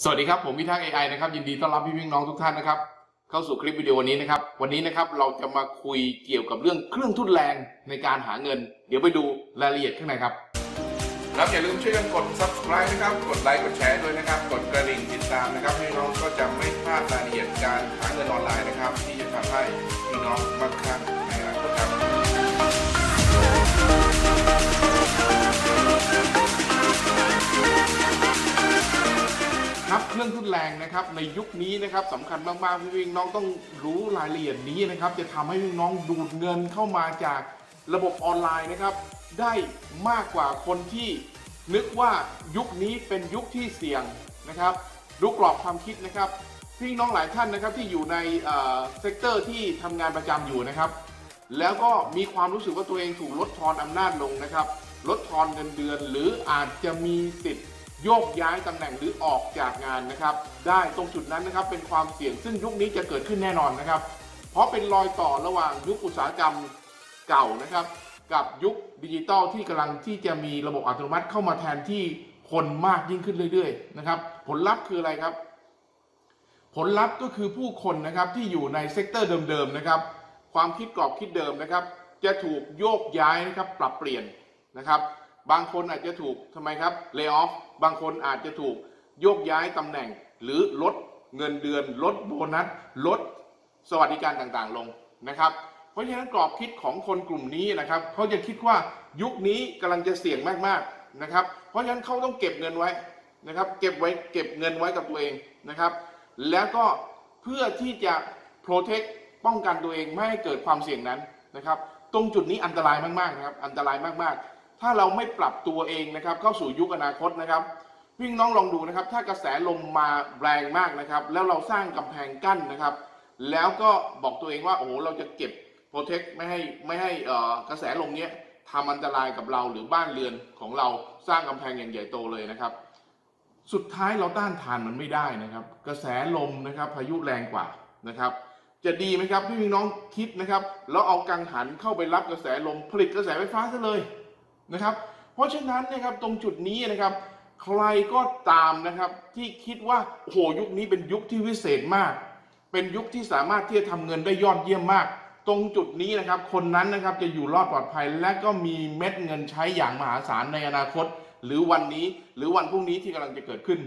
สวัสดีครับ ผมพิทักษ์ AI นะครับ ยินดีต้อนรับพี่พี่น้องทุกท่านนะครับ เข้าสู่คลิปวิดีโอนี้นะครับ วันนี้นะครับเราจะมาคุยเกี่ยวกับเรื่องเครื่องทุนแรงในการหาเงิน เดี๋ยวไปดูรายละเอียดข้างในครับครับอย่าลืมช่วยกันกด subscribe นะครับ กดไลค์กดแชร์ด้วยนะครับ กดกระดิ่งติดตามนะครับพี่น้องก็จะไม่พลาดรายละเอียดการหาเงินออนไลน์นะครับ ที่จะทำให้พี่น้องมั่งคั่ง เรื่องทุนแรงนะครับในยุคนี้นะครับสำคัญมากๆพี่วิ่งน้องต้องรู้รายละเอียดนี้นะครับจะทำให้พี่น้องดูดเงินเข้ามาจากระบบออนไลน์นะครับ ได้มากกว่าคนที่นึกว่ายุคนี้เป็นยุคที่เสี่ยงนะครับดูกรอบความคิดนะครับพี่น้องหลายท่านนะครับที่อยู่ในเซกเตอร์ที่ทำงานประจำอยู่นะครับ แล้วก็มีความรู้สึกว่าตัวเองถูกลดทอนอำนาจลงนะครับ ลดทอนเงินเดือน หรืออาจจะมีสิทธิ์ โยกย้ายตำแหน่งหรือออกจากงานนะครับ ได้ตรงจุดนั้นนะครับเป็นความเสี่ยงซึ่งยุคนี้จะเกิดขึ้นแน่นอนนะครับ เพราะเป็นรอยต่อระหว่างยุคอุตสาหกรรมเก่านะครับ กับยุคดิจิตอลที่กำลังที่จะมีระบบอัตโนมัติเข้ามาแทนที่คนมากยิ่งขึ้นเรื่อยๆนะครับ ผลลัพธ์คืออะไรครับ ผลลัพธ์ก็คือผู้คนนะครับที่อยู่ในเซกเตอร์เดิมๆนะครับ ความคิดกรอบคิดเดิมนะครับ จะถูกโยกย้ายนะครับปรับเปลี่ยนนะครับ บางคนอาจจะถูกทำไมครับเลิกออฟบางคนอาจจะถูกโยกย้ายตำแหน่ง หรือลดเงินเดือน ลดโบนัส ลดสวัสดิการต่างๆ ลงนะครับ เพราะฉะนั้นกรอบคิดของคนกลุ่มนี้นะครับเขาจะคิดว่ายุคนี้กำลังจะเสี่ยงมากๆนะครับ เพราะฉะนั้นเขาต้องเก็บเงินไว้นะครับ เก็บไว้เก็บเงินไว้กับตัวเองนะครับ แล้วก็เพื่อที่จะ protect ป้องกันตัวเองไม่ให้เกิดความเสี่ยงนั้นนะครับ ตรงจุดนี้อันตรายมากๆนะครับ อันตรายมากๆ ถ้าเราไม่ปรับตัวเองนะครับ เข้าสู่ยุคอนาคตนะครับพี่น้องลองดูนะครับ ถ้ากระแสลมมาแรงมากนะครับ แล้วเราสร้างกำแพงกั้นนะครับ แล้วก็บอกตัวเองว่าโอ้โหเราจะเก็บ protect ไม่ให้ไม่ให้อ่อกระแสลมเนี้ยทำอันตรายกับเราหรือบ้านเรือนของเราสร้างกำแพงอย่างใหญ่โตเลยนะครับ สุดท้ายเราต้านทานมันไม่ได้นะครับ กระแสลมนะครับ พายุแรงกว่านะครับ จะดีไหมครับพี่พี่น้องคิดนะครับแล้วเอากังหันเข้าไปรับกระแสลมผลิตกระแสไฟฟ้าซะเลย นะครับ เพราะฉะนั้นนะครับตรงจุดนี้นะครับใครก็ตามนะครับที่คิดว่าโอ้โหยุคนี้เป็นยุคที่วิเศษมาก เป็นยุคที่สามารถที่จะทำเงินได้ยอดเยี่ยมมาก ตรงจุดนี้นะครับ คนนั้นนะครับจะอยู่รอดปลอดภัย และก็มีเม็ดเงินใช้อย่างมหาศาลในอนาคต หรือวันนี้หรือวันพรุ่งนี้ที่กำลังจะเกิดขึ้น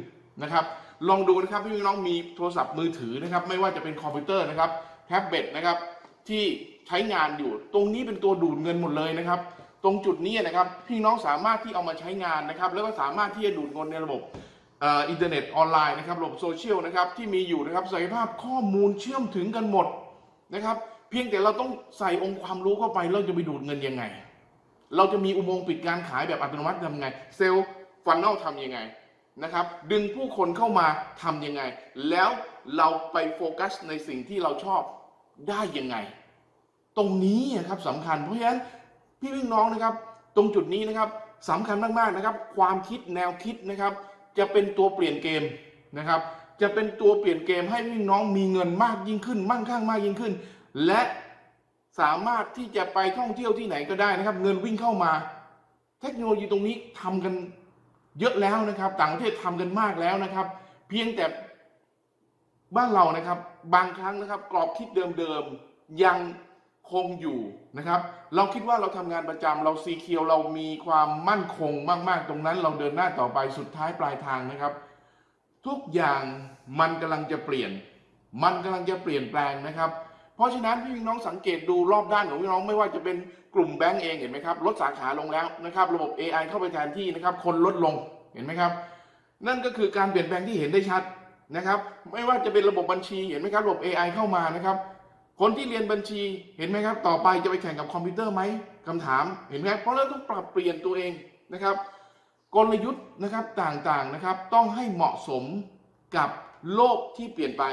นะครับ ลองดูนะครับพี่น้องมีโทรศัพท์มือถือนะครับ ไม่ว่าจะเป็นคอมพิวเตอร์นะครับแท็บเล็ตนะครับที่ใช้งานอยู่ตรงนี้เป็นตัวดูดเงินหมดเลยนะครับ ตรงจุดนี้นะครับพี่น้องสามารถที่เอามาใช้งานนะครับ แล้วก็สามารถที่จะดูดเงินในระบบอินเทอร์เน็ตออนไลน์นะครับระบบโซเชียลนะครับที่มีอยู่นะครับศักยภาพข้อมูลเชื่อมถึงกันหมดนะครับ เพียงแต่เราต้องใส่องค์ความรู้เข้าไปเราจะไปดูดเงินยังไง เราจะมีอุโมงค์ปิดการขายแบบอัตโนมัติทำยังไง เซลล์ฟันนอลทำยังไงนะครับดึงผู้คนเข้ามาทำยังไง แล้วเราไปโฟกัสในสิ่งที่เราชอบได้ยังไง ตรงนี้นะครับสำคัญเพราะฉะนั้น พี่พี่น้องนะครับ ตรงจุดนี้นะครับสำคัญมากๆนะครับ ความคิดแนวคิดนะครับ จะเป็นตัวเปลี่ยนเกมนะครับ จะเป็นตัวเปลี่ยนเกมให้พี่น้องมีเงินมากยิ่งขึ้น มั่งคั่งมากยิ่งขึ้น และสามารถที่จะไปท่องเที่ยวที่ไหนก็ได้นะครับ เงินวิ่งเข้ามา เทคโนโลยีตรงนี้ทำกันเยอะแล้วนะครับ ต่างประเทศทำกันมากแล้วนะครับ เพียงแต่บ้านเรานะครับ บางครั้งนะครับ กรอบคิดเดิมๆยัง คงอยู่นะครับ เราคิดว่าเราทำงานประจำเราซีเคียวเรามีความมั่นคงมาก ๆ ตรงนั้นเราเดินหน้าต่อไปสุดท้ายปลายทางนะครับ ทุกอย่างมันกำลังจะเปลี่ยน มันกำลังจะเปลี่ยนแปลงนะครับ เพราะฉะนั้นพี่น้องสังเกตดูรอบด้านของพี่น้องไม่ว่าจะเป็นกลุ่มแบงก์เองเห็นไหมครับลดสาขาลงแล้วนะครับระบบ AI เข้าไปแทนที่นะครับคนลดลงเห็นไหมครับ นั่นก็คือการเปลี่ยนแปลงที่เห็นได้ชัดนะครับ ไม่ว่าจะเป็นระบบบัญชีเห็นไหมครับระบบ AI เข้ามานะครับ คนที่เรียนบัญชีเห็นไหมครับ ต่อไปจะไปแข่งกับคอมพิวเตอร์ไหมคำถามเห็นไหมเพราะเราต้องปรับเปลี่ยนตัวเองนะครับ กลยุทธ์นะครับต่างๆนะครับ ต้องให้เหมาะสมกับโลกที่เปลี่ยนไป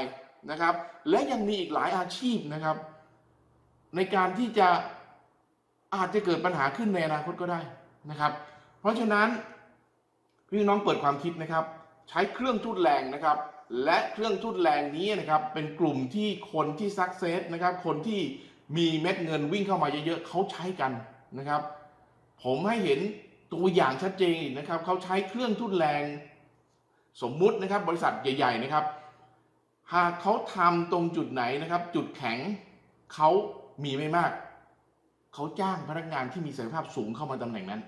นะครับ และยังมีอีกหลายอาชีพนะครับ ในการที่จะอาจจะเกิดปัญหาขึ้นในอนาคตก็ได้นะครับ เพราะฉะนั้นพี่น้องเปิดความคิดนะครับ ใช้เครื่องทุนแรงนะครับ และเครื่องทุนแรงนี้นะครับเป็นกลุ่มที่คนที่ซักเซสนะครับคนที่มีเม็ดเงินวิ่งเข้ามาเยอะๆเขาใช้กันนะครับ ผมให้เห็นตัวอย่างชัดเจนนะครับเขาใช้เครื่องทุนแรงสมมุตินะครับบริษัทใหญ่ ๆนะครับ หากเขาทำตรงจุดไหนนะครับ จุดแข็งเขามีไม่มาก เขาจ้างพนักงานที่มีศักยภาพสูงเข้ามาตำแหน่งนั้น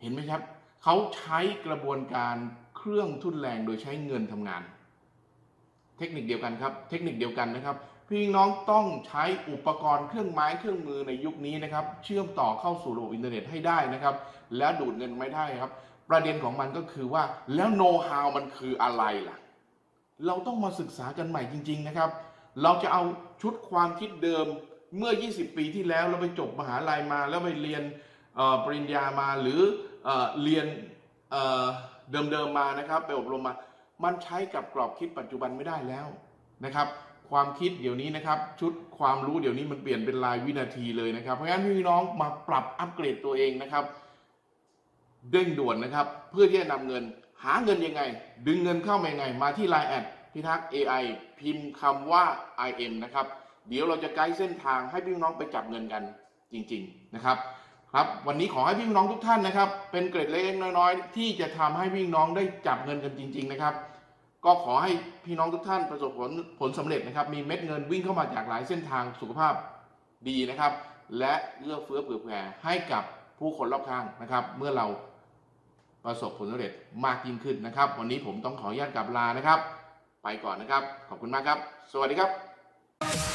เห็นไหมครับเขาใช้กระบวนการ เครื่องทุ่นแรงโดยใช้เงินทำงาน เทคนิคเดียวกันครับ เทคนิคเดียวกันนะครับ พี่น้องต้องใช้อุปกรณ์เครื่องไม้เครื่องมือในยุคนี้นะครับ เชื่อมต่อเข้าสู่ระบบอินเทอร์เน็ตให้ได้นะครับ แล้วดูดเงินไม่ได้ครับ ประเด็นของมันก็คือว่าแล้วโน้ตฮาวมันคืออะไรล่ะ เราต้องมาศึกษากันใหม่จริง ๆนะครับ เราจะเอาชุดความคิดเดิมเมื่อ 20 ปีที่แล้วเราไปจบมหาลัยมาแล้วไปเรียนปริญญามาหรือเอเรียน เอ่อเดิมๆมานะครับไปอบรมมา มันใช้กับกรอบคิดปัจจุบันไม่ได้แล้วนะครับ ความคิดเดี๋ยวนี้นะครับ ชุดความรู้เดี๋ยวนี้มันเปลี่ยนเป็นรายวินาทีเลยนะครับ เพราะฉะนั้นพี่น้องมาปรับอัปเกรดตัวเองนะครับเร่งด่วนนะครับ เพื่อที่จะนำเงิน หาเงินยังไง ดึงเงินเข้ามายังไง มาที่ Line แอดพิทักษ์ AI พิมพ์คำว่า IM นะครับ เดี๋ยวเราจะไกด์เส้นทางให้พี่น้องไปจับเงินกันจริง ๆ นะครับ ครับวันนี้ขอให้พี่น้องทุกท่านนะครับ เป็นเกร็ดเล็กๆน้อยๆ ที่จะทำให้พี่น้องได้จับเงินกันจริง ๆนะครับ ก็ขอให้พี่น้องทุกท่านประสบผลผลสำเร็จนะครับ มีเม็ดเงินวิ่งเข้ามาจากหลายเส้นทางสุขภาพดีนะครับ และเอื้อเฟื้อเผื่อแผ่ให้กับผู้คนรอบข้างนะครับ เมื่อเราประสบผลสำเร็จมากยิ่งขึ้นนะครับ วันนี้ผมต้องขออนุญาตกลับลานะครับ ไปก่อนนะครับ ขอบคุณมากครับ สวัสดีครับ